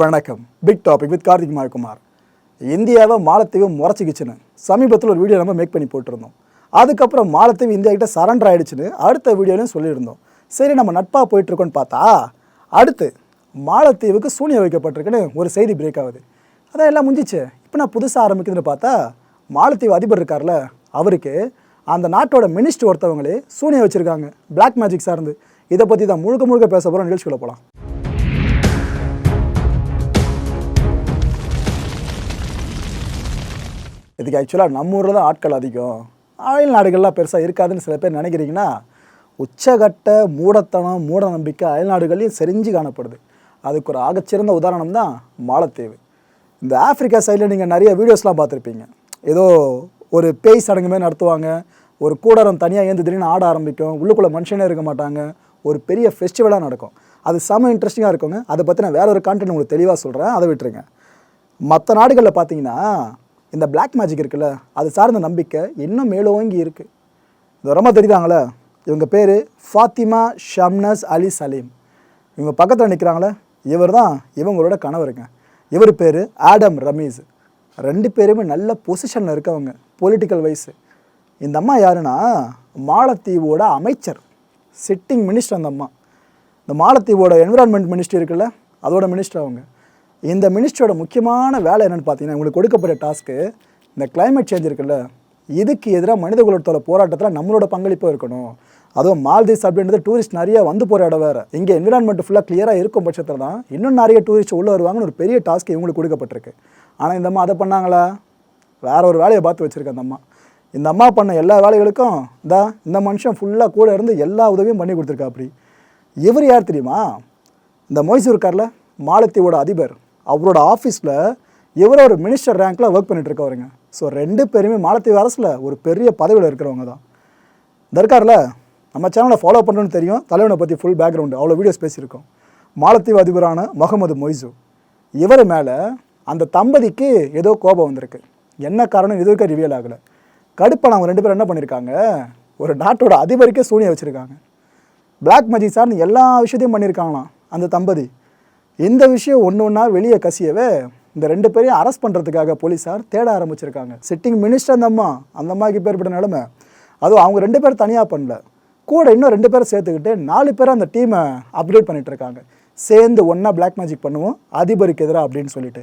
வணக்கம். Big topic with Karthik Mayakumar. இந்தியாவை மாலத்தீவு முறைச்சிக்கிச்சுன்னு. சமீபத்தில் ஒரு வீடியோ நம்ம மேக் பண்ணி போட்டிருந்தோம். அதுக்கப்புறம் மாலத்தீவு இந்தியா கிட்ட சரண்டர் ஆகிடுச்சுன்னு அடுத்த வீடியோலையும் சொல்லியிருந்தோம். சரி நம்ம நட்பாக போயிட்டுருக்கோன்னு பார்த்தா அடுத்து மாலத்தீவுக்கு சூனியம் வைக்கப்பட்டிருக்குன்னு ஒரு செய்தி பிரேக் ஆகுது. அதான் எல்லாம் முடிஞ்சிச்சு இப்போ நான் புதுசாக ஆரம்பிக்குதுன்னு பார்த்தா மாலத்தீவு அதிபர் இருக்கார்ல அவருக்கு அந்த நாட்டோட மினிஸ்டர் ஒருத்தவங்களே சூனியம் வச்சுருக்காங்க. பிளாக் மேஜிக் சார்ந்து. இதை பற்றி தான் முழுக்க முழுக்க பேச போகிறோம் நிகழ்ச்சிக்குள்ளே போகலாம் இதுக்கு ஆக்சுவலாக நம்ம ஊரில் தான் ஆட்கள் அதிகம். அயல் நாடுகள்லாம் பெருசாக இருக்காதுன்னு சில பேர் நினைக்கிறீங்கன்னா உச்சகட்ட மூடத்தனம் மூட நம்பிக்கை அயல் நாடுகள்லையும் செறிஞ்சு காணப்படுது. அதுக்கு ஒரு ஆகச்சிறந்த உதாரணம் தான் மாலத்தீவு. இந்த ஆப்பிரிக்கா சைடில் நீங்கள் நிறைய வீடியோஸ்லாம் பார்த்துருப்பீங்க. ஏதோ ஒரு பேய் சடங்கு மாதிரி நடத்துவாங்க. ஒரு கூடாரம் தனியாக ஏந்து திடீர்னு ஆட ஆரம்பிக்கும். உள்ளுக்குள்ளே மனுஷனே இருக்க மாட்டாங்க. ஒரு பெரிய ஃபெஸ்டிவலாக நடக்கும். அது செம இன்ட்ரெஸ்டிங்காக இருக்குங்க. அதை பற்றி நான் வேற ஒரு கான்டென்ட் உங்களுக்கு தெளிவாக சொல்கிறேன் அதை விட்டுருங்க. மற்ற நாடுகளில் பார்த்தீங்கன்னா இந்த பிளாக் மேஜிக் இருக்குல்ல அது சார்ந்த நம்பிக்கை இன்னும் மேலோங்கி இருக்குது இந்த ரொம்ப தெரியுதாங்களே? இவங்க பேர் ஃபாத்திமா ஷம்னஸ் அலி சலீம். இவங்க பக்கத்தில் நிற்கிறாங்களே இவர் தான் இவங்களோட கணவருங்க இவர் பேர் ஆடம் ரமீஸ். ரெண்டு பேருமே நல்ல பொசிஷனில் இருக்கவங்க பொலிட்டிக்கல் வைஸு இந்த அம்மா யாருன்னா மாலத்தீவோட அமைச்சர் சிட்டிங் மினிஸ்டர் அந்த அம்மா. இந்த மாலத்தீவோட என்விரான்மெண்ட் மினிஸ்ட்ரி இருக்குல்ல அதோட மினிஸ்டர் அவங்க. இந்த மினிஸ்ட்ரியோட முக்கியமான வேலை என்னென்னு பார்த்தீங்கன்னா உங்களுக்கு கொடுக்கப்பட்ட டாஸ்க்கு இந்த கிளைமேட் சேஞ்ச் இருக்குல்ல இதுக்கு எதிராக மனித குலத்தோட போராட்டத்தில் நம்மளோட பங்களிப்பும் இருக்கணும். அதுவும் மால்தீவ்ஸ் அப்படின்றது டூரிஸ்ட் நிறைய வந்து போகிற இடம் வேறு. இங்கே என்விரான்மெண்ட் ஃபுல்லாக கிளியராக இருக்கும் பட்சத்தில் தான் இன்னும் நிறைய டூரிஸ்ட் உள்ளே வருவாங்கன்னு ஒரு பெரிய டாஸ்க் இவங்களுக்கு கொடுக்கப்பட்டிருக்கு. ஆனால் இந்த அம்மா அதை பண்ணாங்களா? வேற ஒரு வேலையை பார்த்து வச்சுருக்க அந்த அம்மா. இந்த அம்மா பண்ண எல்லா வேலைகளுக்கும் இந்தா இந்த மனுஷன் ஃபுல்லாக கூட இருந்து எல்லா உதவியும் பண்ணி கொடுத்துருக்கா அப்படி இவர் யார் தெரியுமா? இந்த மொய்சூர் இருக்கார்ல மாலத்தீவோட அதிபர். அவரோட ஆஃபீஸில் இவர் ஒரு மினிஸ்டர் ரேங்க்கில் ஒர்க் பண்ணிட்டு இருக்கவருங்க ஸோ ரெண்டு பேருமே மாலத்தீவு அரசில் ஒரு பெரிய பதவியில் இருக்கிறவங்க தான். தர்காரில் நம்ம சேனலை ஃபாலோ பண்ணுறோன்னு தெரியும். தலைவனை பற்றி ஃபுல் பேக்ரவுண்டு அவ்வளோ வீடியோஸ் பேசியிருக்கோம். மாலத்தீவு அதிபரான முகமது மொய்சு. இவர் மேலே அந்த தம்பதிக்கு ஏதோ கோபம் வந்திருக்கு. என்ன காரணம் இது வரைக்கும் ரிவியல் ஆகலை. கடுப்பான அவங்க ரெண்டு பேரும் என்ன பண்ணியிருக்காங்க? ஒரு நாட்டோட அதிபருக்கே சூனியை வச்சுருக்காங்க. பிளாக் மேஜிக் சார்னு எல்லா விஷயத்தையும் பண்ணியிருக்காங்களாம் அந்த தம்பதி. இந்த விஷயம் ஒன்று ஒன்றா வெளியே கசியவே இந்த ரெண்டு பேரையும் அரெஸ்ட் பண்ணுறதுக்காக போலீஸார் தேட ஆரம்பிச்சிருக்காங்க. சிட்டிங் மினிஸ்டர் அந்த அம்மா அந்த அம்மாவுக்கு பேர்பட்ட நிலமை. அதுவும் அவங்க ரெண்டு பேரும் தனியாக பண்ணல. கூட இன்னும் ரெண்டு பேரும் சேர்த்துக்கிட்டு நாலு பேர் அந்த டீமை அப்டேட் பண்ணிட்டு இருக்காங்க. சேர்ந்து ஒன்றா பிளாக் மேஜிக் பண்ணுவோம் அதிபருக்கு எதிராக அப்படின்னு சொல்லிட்டு.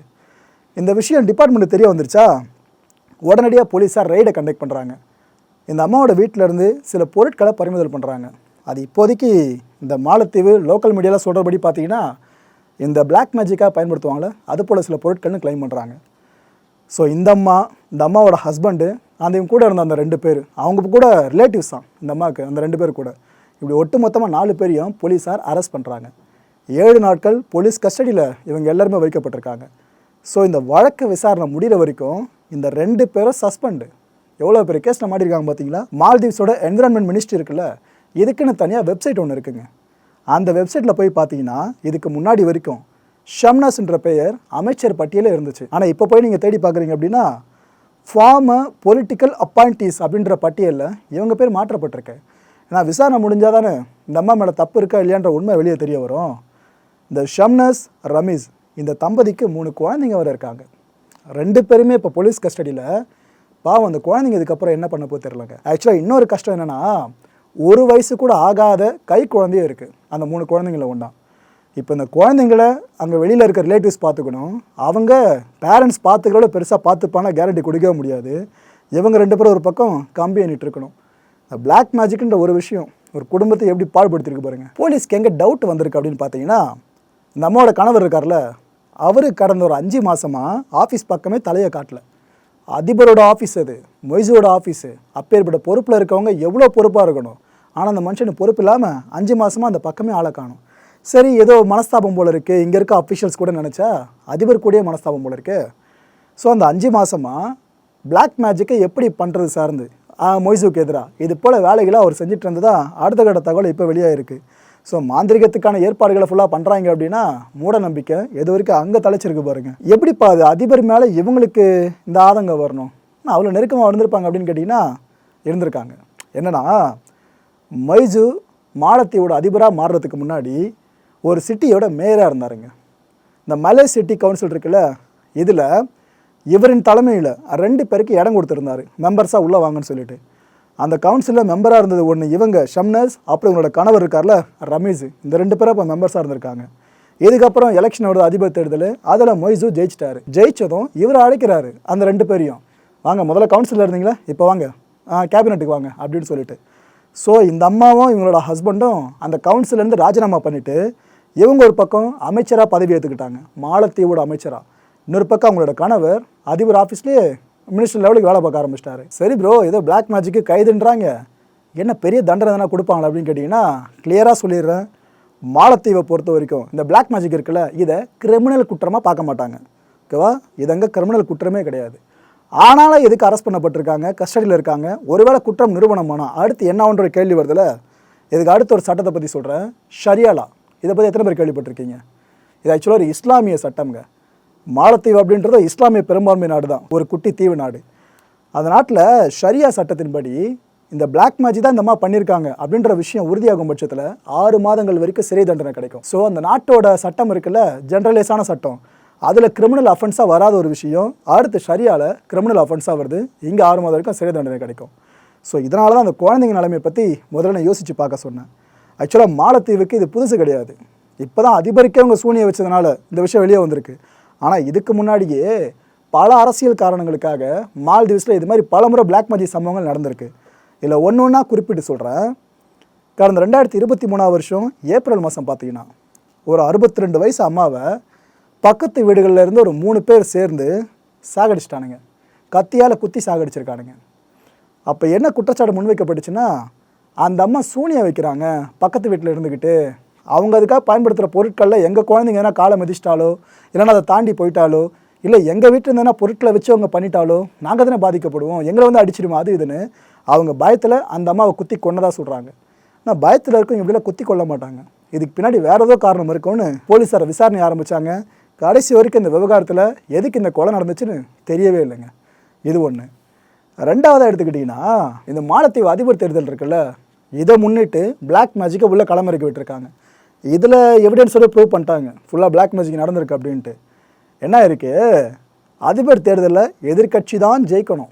இந்த விஷயம் டிபார்ட்மெண்ட் தெரிய வந்துருச்சா? உடனடியாக போலீஸார் ரைடை கண்டக்ட் பண்ணுறாங்க இந்த அம்மாவோட வீட்டில் இருந்து சில பொருட்களை பறிமுதல் பண்ணுறாங்க அது இப்போதைக்கு இந்த மாலத்தீவு லோக்கல் மீடியாவில் சொல்கிறபடி பார்த்தீங்கன்னா இந்த பிளாக் மேஜிக்காக பயன்படுத்துவாங்களே அது போல் சில பொருட்கள்னு கிளைம் பண்ணுறாங்க ஸோ இந்த அம்மா இந்த அம்மாவோட ஹஸ்பண்டு அந்த இவங்க கூட இருந்த அந்த ரெண்டு பேர் அவங்க கூட ரிலேட்டிவ்ஸ் தான் இந்த அம்மாவுக்கு அந்த ரெண்டு பேர் கூட. இப்படி ஒட்டு மொத்தமாக நாலு பேரையும் போலீஸார் அரெஸ்ட் பண்ணுறாங்க ஏழு நாட்கள் போலீஸ் கஸ்டடியில் இவங்க எல்லாருமே வைக்கப்பட்டிருக்காங்க. ஸோ இந்த வழக்கு விசாரணை முடிகிற வரைக்கும் இந்த ரெண்டு பேரும் சஸ்பெண்டு எவ்வளோ பேர் கேஸில் மாட்டிருக்காங்க பார்த்தீங்களா மால்தீவ்ஸோட என்விரான்மெண்ட் மினிஸ்ட்ரி இருக்குல்ல இதுக்குன்னு தனியாக வெப்சைட் ஒன்று இருக்குங்க. அந்த வெப்சைட்டில் போய் பார்த்தீங்கன்னா இதுக்கு முன்னாடி வரைக்கும் ஷம்னாஸ்ன்ற பெயர் அமைச்சர் பட்டியலே இருந்துச்சு. ஆனால் இப்போ போய் நீங்கள் தேடி பார்க்குறீங்க அப்படின்னா ஃபார்மர் பொலிட்டிக்கல் அப்பாயிண்டீஸ் அப்படின்ற பட்டியலில் இவங்க பேர் மாற்றப்பட்டிருக்கு. ஏன்னா விசாரணை முடிஞ்சால் தானே இந்த அம்மா மேலே தப்பு இருக்கா இல்லையான்ற உண்மை வெளியே தெரிய வரும். இந்த ஷம்னஸ் ரமீஸ் இந்த தம்பதிக்கு மூணு குழந்தைங்க வர இருக்காங்க. ரெண்டு பேருமே இப்போ போலீஸ் கஸ்டடியில் பாவம் அந்த குழந்தைங்க இதுக்கப்புறம் என்ன பண்ண போய் தெரிலங்க ஆக்சுவலாக இன்னொரு கஷ்டம் என்னென்னா ஒரு வயசு கூட ஆகாத கை குழந்தையே இருக்குது அந்த மூணு குழந்தைங்கள ஒன்றா இப்போ இந்த குழந்தைங்கள அங்கே வெளியில் இருக்க ரிலேட்டிவ்ஸ் பார்த்துக்கணும். அவங்க பேரண்ட்ஸ் பார்த்துக்கிறோட பெருசாக பார்த்துப்பானா கேரண்டி கொடுக்கவே முடியாது. இவங்க ரெண்டு பேரும் ஒரு பக்கம் கம்பி எண்ணிட்டு இருக்கணும். இந்த Black மேஜிக்ன்ற ஒரு விஷயம் ஒரு குடும்பத்தை எப்படி பாடுபடுத்திருக்கு பாருங்கள் போலீஸ்க்கு எங்கே டவுட் வந்திருக்கு அப்படின்னு பார்த்தீங்கன்னா இந்த அம்மாவோட கணவர் இருக்கார்ல அவர் கடந்த ஒரு அஞ்சு மாதமாக ஆஃபீஸ் பக்கமே தலையை காட்டல. அதிபரோட ஆஃபீஸ் அது மொய்ஸோட ஆஃபீஸு அப்பேற்பட்ட பொறுப்பில் இருக்கவங்க எவ்வளோ பொறுப்பாக இருக்கணும்? ஆனால் அந்த மனுஷனுக்கு பொறுப்பு இல்லாமல் அஞ்சு மாதமாக அந்த பக்கமே ஆளை காணும். சரி ஏதோ மனஸ்தாபம் போல இருக்குது இங்கே இருக்க அஃபிஷியல்ஸ் கூட நினச்சா அதிபர் கூடயே மனஸ்தாபம் போல இருக்கு. ஸோ அந்த அஞ்சு மாதமாக பிளாக் மேஜிக்கை எப்படி பண்ணுறது சார்ந்து? மொய்சுக்கு எதிராக இது போல் வேலைகளை அவர் செஞ்சுட்டு இருந்ததா அடுத்த கட்ட தகவல் இப்போ வெளியாயிருக்கு. ஸோ மாந்திரிகத்துக்கான ஏற்பாடுகளை ஃபுல்லாக பண்ணுறாங்க அப்படின்னா மூட நம்பிக்கை. எது வரைக்கும் அங்கே தலைச்சிருக்கு பாருங்கள் எப்படிப்பா அது அதிபர் மேலே இவங்களுக்கு இந்த ஆதங்கம் வரணும்? அவ்வளோ நெருக்கமாக இருந்திருப்பாங்க அப்படின்னு கேட்டிங்கன்னா இருந்திருக்காங்க. என்னன்னா மைஜு மாலத்தீவோட அதிபராக மாறுறதுக்கு முன்னாடி ஒரு சிட்டியோட மேயராக இருந்தாருங்க. இந்த மலே சிட்டி கவுன்சில் இருக்குல்ல இதில் இவரின் தலைமையில் ரெண்டு பேருக்கு இடம் கொடுத்துருந்தாரு. மெம்பர்ஸாக உள்ளே வாங்கன்னு சொல்லிட்டு. அந்த கவுன்சிலில் மெம்பராக இருந்தது ஒன்று இவங்க ஷம்னஸ் அப்புறம் இவங்களோட கணவர் இருக்கார்ல ரமேஷ் இந்த ரெண்டு பேரும் இப்போ மெம்பர்ஸாக இருந்திருக்காங்க. இதுக்கப்புறம் எலெக்ஷனோட அதிபர் தேர்தல் அதில் மொய்சு ஜெயிச்சிட்டாரு. ஜெயிச்சதும் இவர் அழைக்கிறாரு அந்த ரெண்டு பேரையும். வாங்க முதல்ல கவுன்சிலில் இருந்தீங்களா? இப்போ வாங்க. கேபினெட்டுக்கு வாங்க அப்படின்னு சொல்லிட்டு. ஸோ இந்த அம்மாவும் இவங்களோட ஹஸ்பண்டும் அந்த கவுன்சிலேருந்து ராஜினாமா பண்ணிவிட்டு இவங்க ஒரு பக்கம் அமைச்சராக பதவி ஏற்றுக்கிட்டாங்க மாலத்தீவோட அமைச்சராக இன்னொரு பக்கம் அவங்களோட கணவர் அதிபர் ஆஃபீஸ்லேயே மினிஸ்டர் லெவலுக்கு வேலை பார்க்க ஆரம்பிச்சிட்டாரு. சரி ப்ரோ ஏதோ பிளாக் மேஜிக்கு கைதுன்றாங்க. என்ன பெரிய தண்டனை எதனா கொடுப்பாங்களா அப்படின்னு கேட்டிங்கன்னா கிளியராக சொல்லிடுறேன். மாலத்தீவை பொறுத்த வரைக்கும் இந்த பிளாக் மேஜிக் இருக்குல்ல இதை கிரிமினல் குற்றமாக பார்க்க மாட்டாங்க. ஓகேவா? இதங்க கிரிமினல் குற்றமே கிடையாது. ஆனாலும் எதுக்கு அரெஸ்ட் பண்ணப்பட்டிருக்காங்க? கஸ்டடியில் இருக்காங்க. ஒருவேளை குற்றம் நிறுவனமானா? அடுத்து என்ன ஒன்ற கேள்வி வருதுல? இதுக்கு அடுத்த ஒரு சட்டத்தை பற்றி சொல்கிறேன் ஷரியாலா இதை பற்றி எத்தனை பேர் கேள்விப்பட்டிருக்கீங்க? இது ஆக்சுவலாக ஒரு இஸ்லாமிய சட்டம்ங்க. மாலத்தீவு அப்படின்றது இஸ்லாமிய பெரும்பான்மை நாடு தான். ஒரு குட்டி தீவு நாடு. அந்த நாட்டில் ஷரியா சட்டத்தின்படி இந்த பிளாக் மேஜி தான் இந்த மாதிரி பண்ணியிருக்காங்க அப்படின்ற விஷயம் உறுதியாகும் பட்சத்தில் ஆறு மாதங்கள் வரைக்கும் சிறை தண்டனை கிடைக்கும். ஸோ அந்த நாட்டோட சட்டம் இருக்குல்ல? ஜென்ரலைஸான சட்டம். அதில் கிரிமினல் அஃபென்ஸாக வராத ஒரு விஷயம். அடுத்து ஷரியாவில் கிரிமினல் அஃபென்ஸாக வருது. இங்கே ஆறு மாதம் வரைக்கும் சிறை தண்டனை கிடைக்கும். ஸோ இதனால தான் அந்த குழந்தைங்க நிலைமையை பற்றி முதல்ல நான் யோசித்து பார்க்க சொன்னேன். ஆக்சுவலாக மாலத்தீவுக்கு இது புதுசு கிடையாது. இப்போ தான் அதிபருக்கே அவங்க சூனியை வச்சதுனால இந்த விஷயம் வெளியே வந்திருக்கு. ஆனால் இதுக்கு முன்னாடியே பல அரசியல் காரணங்களுக்காக மால்தீவ்ஸில் இது மாதிரி பல முறை பிளாக் மேஜிக் சம்பவங்கள் நடந்திருக்கு. இதில் ஒன்று ஒன்றா குறிப்பிட்டு சொல்கிறேன் கடந்த ரெண்டாயிரத்தி இருபத்தி மூணாவது வருஷம் ஏப்ரல் மாதம் பார்த்தீங்கன்னா ஒரு அறுபத்தி ரெண்டு வயசு அம்மாவை பக்கத்து வீடுகளில் இருந்து ஒரு மூணு பேர் சேர்ந்து சாகடிச்சிட்டானுங்க. கத்தியால் குத்தி சாகடிச்சிருக்கானுங்க. அப்போ என்ன குற்றச்சாட்டு முன்வைக்கப்பட்டுச்சுன்னா அந்த அம்மா சூனியை வைக்கிறாங்க பக்கத்து வீட்டில் இருந்துக்கிட்டு அவங்க அதுக்காக பயன்படுத்துகிற பொருட்களில் எங்கள் குழந்தைங்க எதனா காலை மிதிச்சிட்டாலோ இல்லைன்னா அதை தாண்டி போயிட்டாலோ இல்லை எங்கள் வீட்டில் இருந்தேன்னா பொருட்களை வச்சு அவங்க பண்ணிட்டாலோ நாங்கள் தானே பாதிக்கப்படுவோம் எங்களை வந்து அடிச்சிடுமா அது இதுன்னு அவங்க பயத்தில் அந்த அம்மாவை குத்தி கொன்னதாக சொல்கிறாங்க ஆனால் பயத்தில் இருக்கும் இப்படிலாம் குத்தி கொள்ள மாட்டாங்க. இதுக்கு பின்னாடி வேறு ஏதோ காரணம் இருக்கும்னு போலீஸாரை விசாரணை ஆரம்பித்தாங்க கடைசி வரைக்கும் இந்த விவகாரத்தில் எதுக்கு இந்த கொலை நடந்துச்சுன்னு தெரியவே இல்லைங்க. இது ஒன்று ரெண்டாவதாக எடுத்துக்கிட்டிங்கன்னா இந்த மாலத்தீவு அதிபர் தேர்தல் இருக்குல்ல இதை முன்னிட்டு பிளாக் மேஜிக்கை உள்ளே களமிறக்கி விட்டுருக்காங்க. இதில் எவிடன்ஸோட ப்ரூவ் பண்ணிட்டாங்க. ஃபுல்லாக பிளாக் மேஜிக் நடந்திருக்கு அப்படின்ட்டு. என்ன இருக்குது அதிபர் தேர்தலில் எதிர்க்கட்சி தான் ஜெயிக்கணும்.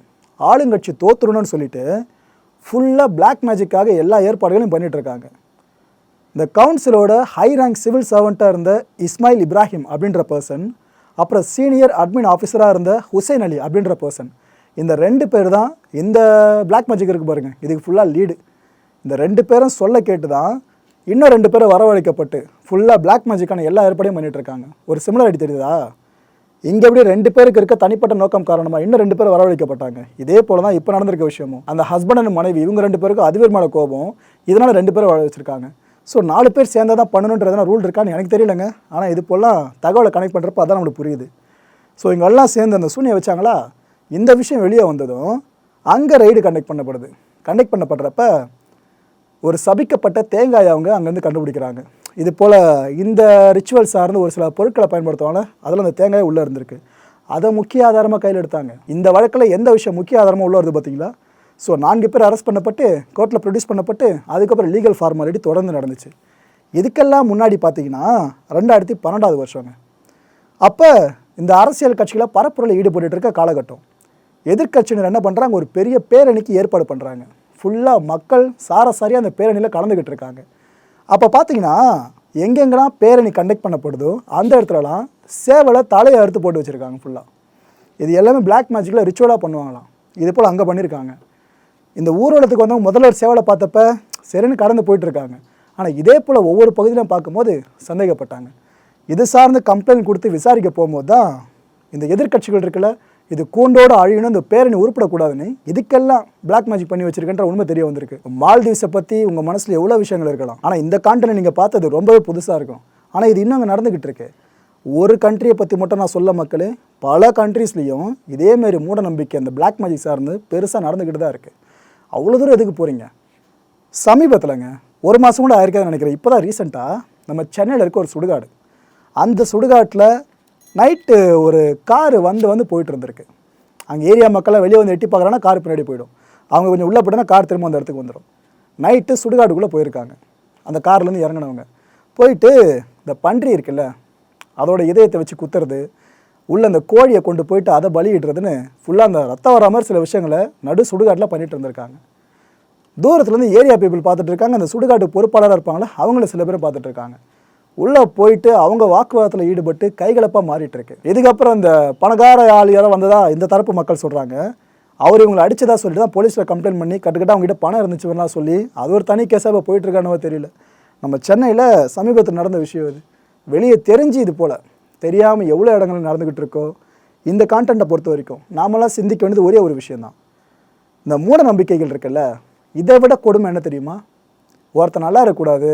ஆளுங்கட்சி தோத்துறணும்னு சொல்லிட்டு ஃபுல்லாக பிளாக் மேஜிக்காக எல்லா ஏற்பாடுகளையும் பண்ணிகிட்ருக்காங்க இந்த கவுன்சிலோட ஹை ரேங்க் சிவில் சர்வெண்ட்டாக இருந்த இஸ்மாயில் இப்ராஹிம் அப்படின்ற பர்சன் அப்புறம் சீனியர் அட்மின் ஆஃபீஸராக இருந்த ஹுசைன் அலி அப்படின்ற பர்சன் இந்த ரெண்டு பேர் தான் இந்த பிளாக் மேஜிக் இருக்கு பாருங்கள் இதுக்கு ஃபுல்லாக லீடு இந்த ரெண்டு பேரும் சொல்ல கேட்டு தான் இன்னும் ரெண்டு பேரும் வரவழைக்கப்பட்டு ஃபுல்லாக பிளாக் மேஜிக்கான எல்லா ஏற்பாடையும் பண்ணிகிட்ருக்காங்க இருக்காங்க. ஒரு சிமிலாரிட்டி தெரியுதா? இங்கே எப்படி ரெண்டு பேருக்கு இருக்க தனிப்பட்ட நோக்கம் காரணமாக இன்னும் ரெண்டு பேர் வரவழைக்கப்பட்டாங்க. இதே போல தான் இப்போ நடந்திருக்க விஷயமும். அந்த ஹஸ்பண்ட் அண்ட் மனைவி இவங்க ரெண்டு பேருக்கும் அதிபர் மேலே கோபம். இதனால் ரெண்டு பேரும் வர வச்சிருக்காங்க. ஸோ நாலு பேர் சேர்ந்தால் தான் பண்ணணுன்றதுனா ரூல் இருக்கான்னு எனக்கு தெரியலங்க. ஆனால் இது போலாம் தகவலை கனெக்ட் பண்ணுறப்ப அதான் நம்மளுக்கு புரியுது. ஸோ இவங்க எல்லாம் சேர்ந்து அந்த சூனியை வச்சாங்களா? இந்த விஷயம் வெளியே வந்ததும் அங்கே ரைடு கண்டக்ட் பண்ணப்படுது. கண்டக்ட் பண்ணப்படுறப்ப ஒரு சபிக்கப்பட்ட தேங்காயை அவங்க அங்கேருந்து கண்டுபிடிக்கிறாங்க. இது போல் இந்த ரிச்சுவல் சார்ந்து ஒரு சில பொருட்களை பயன்படுத்துவாங்க அதில் அந்த தேங்காய் உள்ளே இருந்திருக்கு. அதை முக்கிய ஆதாரமாக கையில் எடுத்தாங்க. இந்த வழக்கில் எந்த விஷயம் முக்கிய ஆதாரமாக உள்ள வருது பார்த்தீங்களா ஸோ நான்கு பேர் அரெஸ்ட் பண்ணப்பட்டு கோர்ட்டில் ப்ரொடியூஸ் பண்ணப்பட்டு அதுக்கப்புறம் லீகல் ஃபார்மாலிட்டி தொடர்ந்து நடந்துச்சு. இதுக்கெல்லாம் முன்னாடி பார்த்தீங்கன்னா ரெண்டாயிரத்தி பன்னெண்டாவது வருஷங்க. அப்போ இந்த அரசியல் கட்சிகளை பரப்புரையில் ஈடுபட்டு இருக்க காலகட்டம். எதிர்கட்சியினர் என்ன பண்ணுறாங்க ஒரு பெரிய பேரணிக்கு ஏற்பாடு பண்ணுறாங்க ஃபுல்லாக மக்கள் சாரசாரியாக அந்த பேரணியில் கலந்துக்கிட்டு இருக்காங்க. அப்போ பார்த்தீங்கன்னா எங்கெங்கெல்லாம் பேரணி கண்டக்ட் பண்ணப்படுதோ அந்த இடத்துலலாம் சேவலை தலையை அறுத்து போட்டு வச்சுருக்காங்க ஃபுல்லாக இது எல்லாமே பிளாக் மேஜிக்கில் ரிச்சுவலாக பண்ணுவாங்களாம். இது போல் அங்கே பண்ணியிருக்காங்க இந்த ஊர்வலத்துக்கு வந்தவங்க முதல்ல ஒரு சேவலை பார்த்தப்ப சரின்னு கடந்து போயிட்டுருக்காங்க. ஆனால் இதே போல் ஒவ்வொரு பகுதியிலும் பார்க்கும்போது சந்தேகப்பட்டாங்க. இது சார்ந்து கம்ப்ளைண்ட் கொடுத்து விசாரிக்க போகும்போது தான் இந்த எதிர்க்கட்சிகள் இருக்குல்ல இது கூண்டோடு அழியணும் இந்த பேரணி உருப்பிடக்கூடாதுன்னு இதுக்கெல்லாம் பிளாக் மேஜிக் பண்ணி வச்சிருக்கன்ற உண்மை தெரிய வந்திருக்கு. மால்தீவ்ஸை பற்றி உங்கள் மனசில் எவ்வளோ விஷயங்கள் இருக்கலாம். ஆனால் இந்த கான்டென்ட் நீங்கள் பார்த்தது ரொம்பவே புதுசாக இருக்கும். ஆனால் இது இன்னும் அங்கே நடந்துக்கிட்டு இருக்கு. ஒரு கண்ட்ரியை பற்றி மட்டும் நான் சொல்ல மக்களே பல கண்ட்ரீஸ்லேயும் இதேமாரி மூட நம்பிக்கை அந்த பிளாக் மேஜிக் சார்ந்து பெருசாக நடந்துக்கிட்டு தான் இருக்குது அவ்வளோ தூரம் எதுக்கு போகிறீங்க சமீபத்தில்ங்க ஒரு மாதம் கூட ஆயிருக்காதுன்னு நினைக்கிறேன். இப்போ தான் ரீசெண்டாக நம்ம சென்னையில் இருக்க ஒரு சுடுகாடு. அந்த சுடுகாட்டில் நைட்டு ஒரு காரு வந்து வந்து போயிட்டு இருந்திருக்கு. அங்கே ஏரியா மக்கள்லாம் வெளியே வந்து எட்டி பார்க்குறாங்கன்னா கார் பின்னாடி போயிடும். அவங்க கொஞ்சம் உள்ளே போயிட்டோன்னா கார் திரும்ப அந்த இடத்துக்கு வந்துடும் நைட்டு சுடுகாடுக்குள்ளே போயிருக்காங்க. அந்த கார்லேருந்து இறங்கினவங்க. போயிட்டு இந்த பன்றி இருக்குல்ல அதோட இதயத்தை வச்சு குத்துறது உள்ள அந்த கோழியை கொண்டு போயிட்டு அதை பலியிடுறதுன்னு ஃபுல்லாக அந்த ரத்தம் வர மாதிரி சில விஷயங்களை நடு சுடுகாட்டில் பண்ணிட்டு இருந்திருக்காங்க. தூரத்துலேருந்து ஏரியா பீப்புள் பார்த்துட்டு இருக்காங்க. அந்த சுடுகாட்டு பொறுப்பாளராக இருப்பாங்களே அவங்கள சில பேர் பார்த்துட்டு இருக்காங்க. உள்ளே போயிட்டு அவங்க வாக்குவாதத்தில் ஈடுபட்டு கைகலப்பாக மாறிட்டு இருக்கு. இதுக்கப்புறம் இந்த பணக்கார ஆள் யாரோ வந்ததா இந்த தரப்பு மக்கள் சொல்கிறாங்க அவர் இவங்களை அடிச்சதா சொல்லிட்டு தான் போலீஸில் கம்ப்ளைண்ட் பண்ணி கட்டுக்கிட்ட அவங்ககிட்ட பணம் இருந்துச்சுன்னா சொல்லி அது ஒரு தனி கேஸாக இப்போ தெரியல. நம்ம சென்னையில் சமீபத்தில் நடந்த விஷயம் இது. வெளியே தெரிஞ்சு இது போல். தெரியாமல் எவ்வளோ இடங்கள் நடந்துக்கிட்டு இருக்கோ இந்த கான்டென்ட்டை பொறுத்த வரைக்கும் நாமெல்லாம் சிந்திக்க வேண்டியது ஒரே ஒரு விஷயந்தான் இந்த மூட நம்பிக்கைகள் இருக்குல்ல இதை விட கொடுமை என்ன தெரியுமா? ஒருத்தன் நல்லா இருக்கக்கூடாது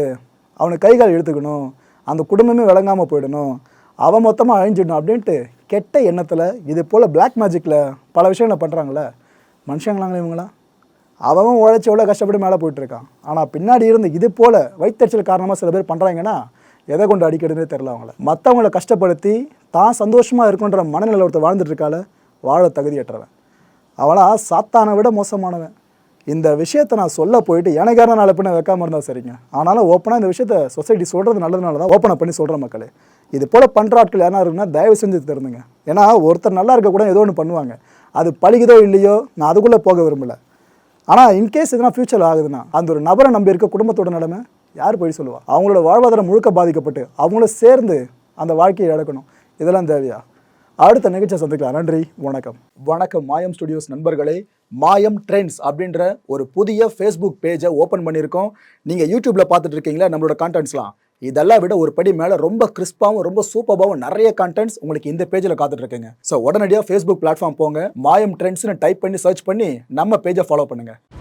அவனுக்கு கை கால் எடுத்துக்கணும் அந்த குடும்பமே விளங்காமல் போயிடணும் அவன் மொத்தமாக அழிஞ்சிடணும் அப்படின்ட்டு கெட்ட எண்ணத்தில் இது போல் பிளாக் மேஜிக்கில் பல விஷயங்களை பண்ணுறாங்களே மனுஷங்களாங்களே இவங்களாம் அவன் உழைச்சி எவ்வளோ கஷ்டப்பட்டு மேலே போயிட்டுருக்கான் ஆனால் பின்னாடி இருந்து இது போல் வைத்தறிச்சல் காரணமாக சில பேர் பண்ணுறாங்கன்னா எதை கொண்டு அடிக்கிறதுனே தெரில அவங்கள. மற்றவங்கள கஷ்டப்படுத்தி தான் சந்தோஷமாக இருக்குன்ற மனநிலை ஒருத்தர் வாழ்ந்துட்டுருக்கால வாழ தகுதியற்றவன். அவளா சாத்தானை விட மோசமானவன். இந்த விஷயத்தை நான் சொல்ல போயிட்டு எனக்கான நாளை பின்ன வைக்காமல் இருந்தால் சரிங்க. ஆனாலும் ஓப்பனாக இந்த விஷயத்த சொசைட்டி சொல்கிறது நல்லதுனால தான் ஓப்பனாக பண்ணி சொல்கிற மக்களே. இது போல் பண்ணுற ஆட்கள் யாரா இருக்குன்னா தயவு செஞ்சு தருந்துங்க ஏன்னா ஒருத்தர் நல்லா இருக்க கூட ஏதோ ஒன்று பண்ணுவாங்க. அது பழிக்குதோ இல்லையோ நான் அதுக்குள்ளே போக விரும்பல. ஆனால் இன்கேஸ் இதெல்லாம் ஃபியூச்சர் ஆகுதுன்னா அந்த ஒரு நபரை நம்பி இருக்க குடும்பத்தோட நிலைமை யார் போய் சொல்லுவா? அவங்களோட வாழ்வாதாரம் முழுக்க பாதிக்கப்பட்டு அவங்கள சேர்ந்து அந்த வாழ்க்கையை இழக்கணும் இதெல்லாம் தேவையா? அடுத்த நிகழ்ச்சியை சந்திக்கலாம். நன்றி வணக்கம். வணக்கம் மாயம் ஸ்டுடியோஸ் நண்பர்களே. மாயம் ட்ரெண்ட்ஸ் அப்படின்ற ஒரு புதிய ஃபேஸ்புக் பேஜை ஓப்பன் பண்ணியிருக்கோம். நீங்கள் யூடியூப்பில் பார்த்துட்டு இருக்கீங்களா நம்மளோட கான்டென்ட்ஸ்லாம் இதெல்லாம் விட ஒரு படி மேலே ரொம்ப கிறிஸ்பாவும் ரொம்ப சூப்பராகவும் நிறைய கான்டென்ட்ஸ் உங்களுக்கு இந்த பேஜில் காத்துட்ருக்குங்க. ஸோ உடனடியாக ஃபேஸ்புக் பிளாட்ஃபார்ம் போங்க. மாயம் ட்ரெண்ட்ஸ்னு டைப் பண்ணி சர்ச் பண்ணி நம்ம பேஜை ஃபாலோ பண்ணுங்கள்